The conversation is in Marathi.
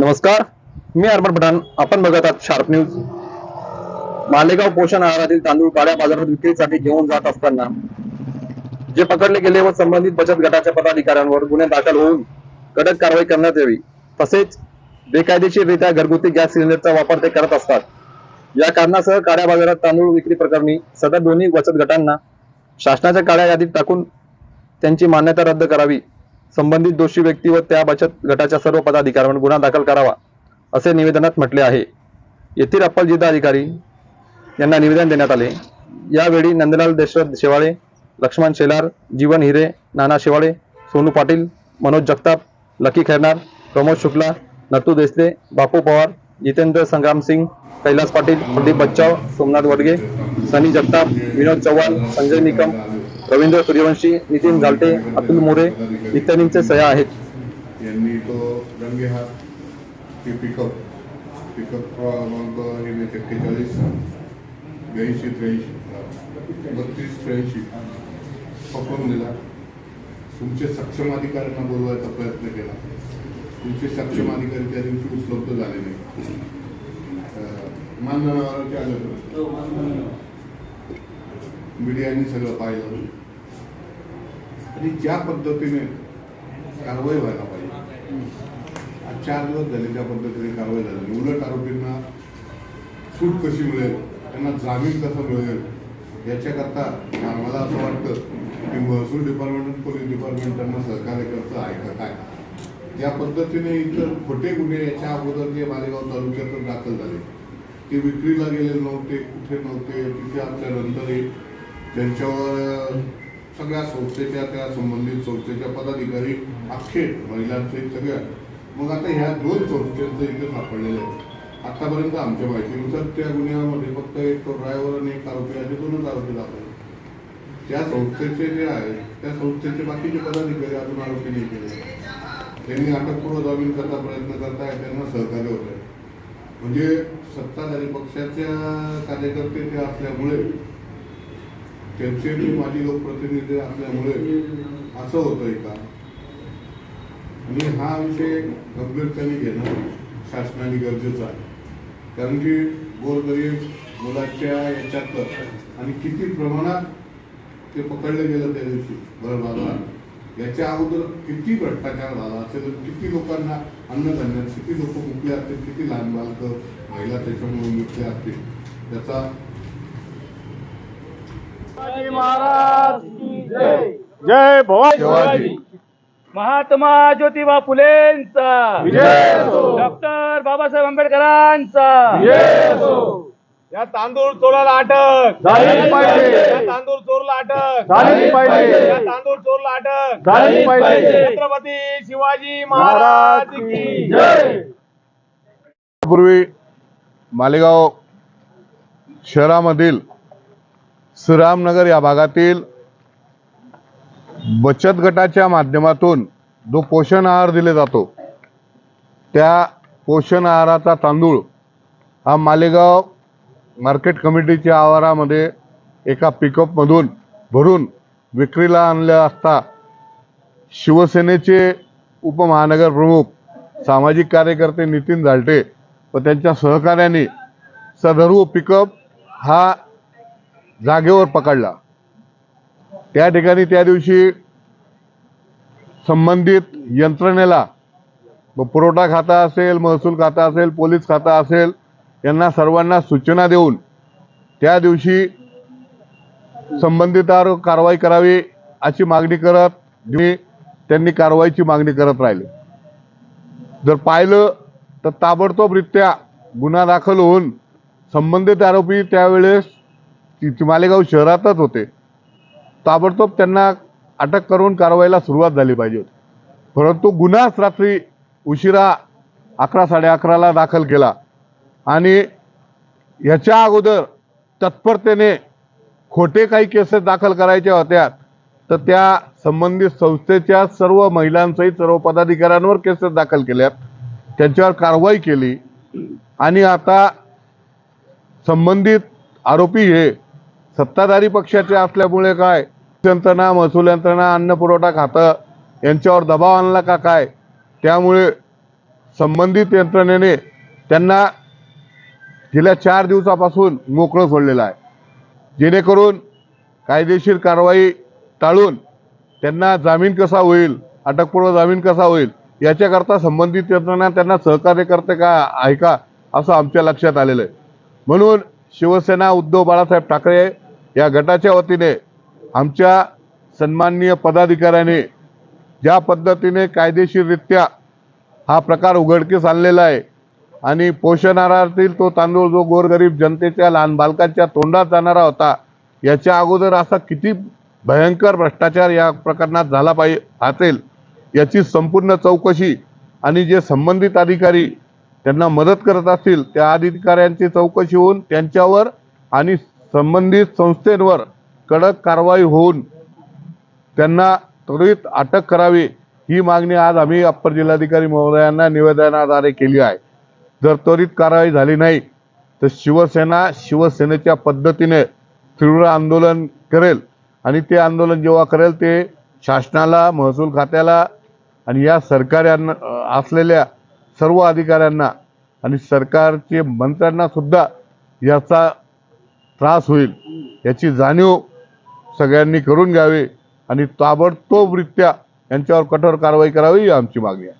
नमस्कार मी अरबन पठाण. आपण बघत आहात शार्प न्यूज मालेगाव पोषण आहारातील तांदूळ काळ्या बाजारात विक्रीसाठी घेऊन जात असताना जे पकडले गेले व संबंधित बचत गटाच्या पदाधिकाऱ्यांवर गुन्हे दाखल होऊन कडक कारवाई करण्यात यावी. तसेच बेकायदेशीररित्या घरगुती गॅस सिलेंडरचा वापर ते करत असतात. या कारणासह काळ्या बाजारात तांदूळ विक्री प्रकरणी सदर दोन्ही बचत गटांना शासनाच्या काळ्या यादीत टाकून त्यांची मान्यता रद्द करावी. संबंधित दोषी व्यक्ती व त्या बचत गटाच्या सर्व पदाधिकाऱ्यांवर गुन्हा दाखल करावा असे निवेदनात म्हटले आहे. येथील अप्पल जिल्हाधिकारी यांना निवेदन देण्यात आले. यावेळी नंदलाल दशरथ शेवाळे लक्ष्मण शेलार जीवन हिरे नाना शेवाळे सोनू पाटील मनोज जगताप लकी खैरनार प्रमोद शुक्ला नतू देसले बापू पवार जितेंद्र संग्राम सिंग कैलास पाटील प्रदीप बच्चाव सोमनाथ वडगे सनी जगताप विनोद चव्हाण संजय निकम रवींद्र सूर्यवंशी नितीन झालटे अतुल मोरे इत्यादींचे सह्या आहेत. यांनी तो रंगे हात ते पिकअप पिकअप क्रमांक हे एक्केचाळीस ब्याऐंशी त्र्याऐंशी बत्तीस त्र्याऐंशी. पकडून दिला. तुमचे सक्षम अधिकाऱ्यांना बोलवायचा प्रयत्न केला. तुमचे सक्षम अधिकारी त्या दिवशी उपलब्ध झाले नाही. मानधनावरती आले मीडियाने सगळं पाहिलं. आणि ज्या पद्धतीने कारवाई व्हायला पाहिजे. आज चार दिवस झाले त्या पद्धतीने कारवाई झाली. उलट आरोपींना सूट कशी मिळेल त्यांना जामीन कसा मिळेल याच्याकरता मा- मला असं वाटतं की महसूल डिपार्टमेंट आणि पोलीस डिपार्टमेंट त्यांना सहकार्य करतं आहे का काय? ज्या पद्धतीने इतर खोटे गुन्हे याच्या अगोदर जे मालेगाव तालुक्यातून दाखल झाले ते विक्रीला गेलेले नव्हते कुठे नव्हते तिथे असल्यानंतरही त्यांच्यावर सगळ्या संस्थेच्या त्या संबंधित संस्थेच्या पदाधिकारी अख्खे महिलांचे सगळ्या मग आता ह्या दोन संस्थेचं इथे सापडलेलं आहेत आतापर्यंत आमच्या माहितीनुसार त्या गुन्ह्यामध्ये फक्त एक तो ड्रायव्हर आणि एक आरोपी असे दोनच आरोपी दाखवले त्या संस्थेचे जे आहे त्या संस्थेचे बाकीचे पदाधिकारी अजून आरोपी नाही केले. त्यांनी अटकपूर्व जामीन करता प्रयत्न करताय त्यांना सहकार्य होत आहे म्हणजे सत्ताधारी पक्षाच्या कार्यकर्ते ते असल्यामुळे त्यांचे मी माझी लोकप्रतिनिधी असल्यामुळे असं होतंय का? आणि हा विषय गंभीरतेने घेणं शासनाने गरजेचं आहे. कारण की गोरगरीब मुलाच्या याच्यात आणि किती प्रमाणात ते पकडले गेलं त्या दिवशी भर याच्या अगोदर किती भ्रष्टाचार झाला असेल किती लोकांना अन्नधान्यात किती लोक मुकले असतील किती लहान बालकं महिला त्याच्यामुळे मुकले असतील त्याचा महाराज की जय जय भवानी शिवाजी. महात्मा ज्योतिबा फुलेंचा विजय असो. डॉक्टर बाबासाहेब आंबेडकरांचा. या तांदूळ चोराला अटक झाली पाहिजे. या तांदूळ चोरला अटक झाली पाहिजे. या तांदूळ चोरला अटक झाली पाहिजे. छत्रपती शिवाजी महाराज की जय पूर्वी मालेगाव शहरामधील श्रीरामनगर या भागातील बचत गटाच्या माध्यमातून जो पोषण आहार दिले जातो त्या पोषण आहाराचा तांदूळ हा मालेगाव मार्केट कमिटीच्या आवारामध्ये एका पिकअपमधून भरून विक्रीला आणलं असता शिवसेनेचे उपमहानगर प्रमुख सामाजिक कार्यकर्ते नितीन झालटे व त्यांच्या सहकार्याने सदर्व पिकअप हा जागेवर पकडला. त्या ठिकाणी त्या दिवशी संबंधित यंत्रणेला पुरवठा खाता असेल महसूल खाता असेल पोलीस खाता असेल यांना सर्वांना सूचना देऊन त्या दिवशी संबंधितावर कारवाई करावी अशी मागणी करत मी त्यांनी कारवाईची मागणी करत राहिले. जर पाहिलं तर ताबडतोबरित्या गुन्हा दाखल होऊन संबंधित आरोपी त्यावेळेस ती मालेगाव शहरातच होते. ताबडतोब त्यांना अटक करून कारवाईला सुरुवात झाली पाहिजे होती. परंतु गुन्हाच रात्री उशिरा अकरा साडे अकराला दाखल केला. आणि ह्याच्या अगोदर तत्परतेने खोटे काही केसेस दाखल करायच्या होत्या. तर त्या संबंधित संस्थेच्या सर्व महिलांसहित सर्व पदाधिकाऱ्यांवर केसेस दाखल केल्यात. त्यांच्यावर कारवाई केली. आणि आता संबंधित आरोपी हे सत्ताधारी पक्षाचे असल्यामुळे काय? यंत्रणा महसूल यंत्रणा अन्न पुरवठा खातं यांच्यावर दबाव आणला का काय? त्यामुळे संबंधित यंत्रणेने त्यांना गेल्या चार दिवसापासून मोकळं सोडलेलं आहे. जेणेकरून कायदेशीर कारवाई टाळून त्यांना जामीन कसा होईल अटकपूर्व जामीन कसा होईल याच्याकरता संबंधित यंत्रणा त्यांना सहकार्य करते का आहे का असं आमच्या लक्षात आलेलं आहे. म्हणून शिवसेना उद्धव बाळासाहेब ठाकरे या गटाच्या वतीने आमच्या सन्माननीय पदाधिकाऱ्याने ज्या पद्धतीने कायदेशीररित्या हा प्रकार उघडकीस आणलेला आहे आणि पोषण आहारातील तो तांदूळ जो गोरगरीब जनतेच्या लहान बालकांच्या तोंडात जाणारा होता याच्या अगोदर असा किती भयंकर भ्रष्टाचार या प्रकरणात झाला पाहिजे असेल याची संपूर्ण चौकशी आणि जे संबंधित अधिकारी त्यांना मदत करत असतील त्या अधिकाऱ्यांची चौकशी होऊन त्यांच्यावर आणि संबंधित संस्थेवर कडक कारवाई होऊन त्यांना त्वरित अटक करावी ही मागणी आज आम्ही अप्पर जिल्हाधिकारी महोदयांना निवेदनाद्वारे केली आहे. जर त्वरित कारवाई झाली नाही तर शिवसेना शिवसेनेच्या पद्धतीने तीव्र आंदोलन करेल आणि ते आंदोलन जेव्हा करेल ते शासनाला महसूल खात्याला आणि या सरकार्यांना असलेल्या सर्व अधिकाऱ्यांना आणि सरकारचे मंत्र्यांना सुद्धा याचा त्रास होईल याची जाणीव सगळ्यांनी करून घ्यावी आणि ताबडतोबरित्या यांच्यावर कठोर कारवाई करावी ही आमची मागणी आहे.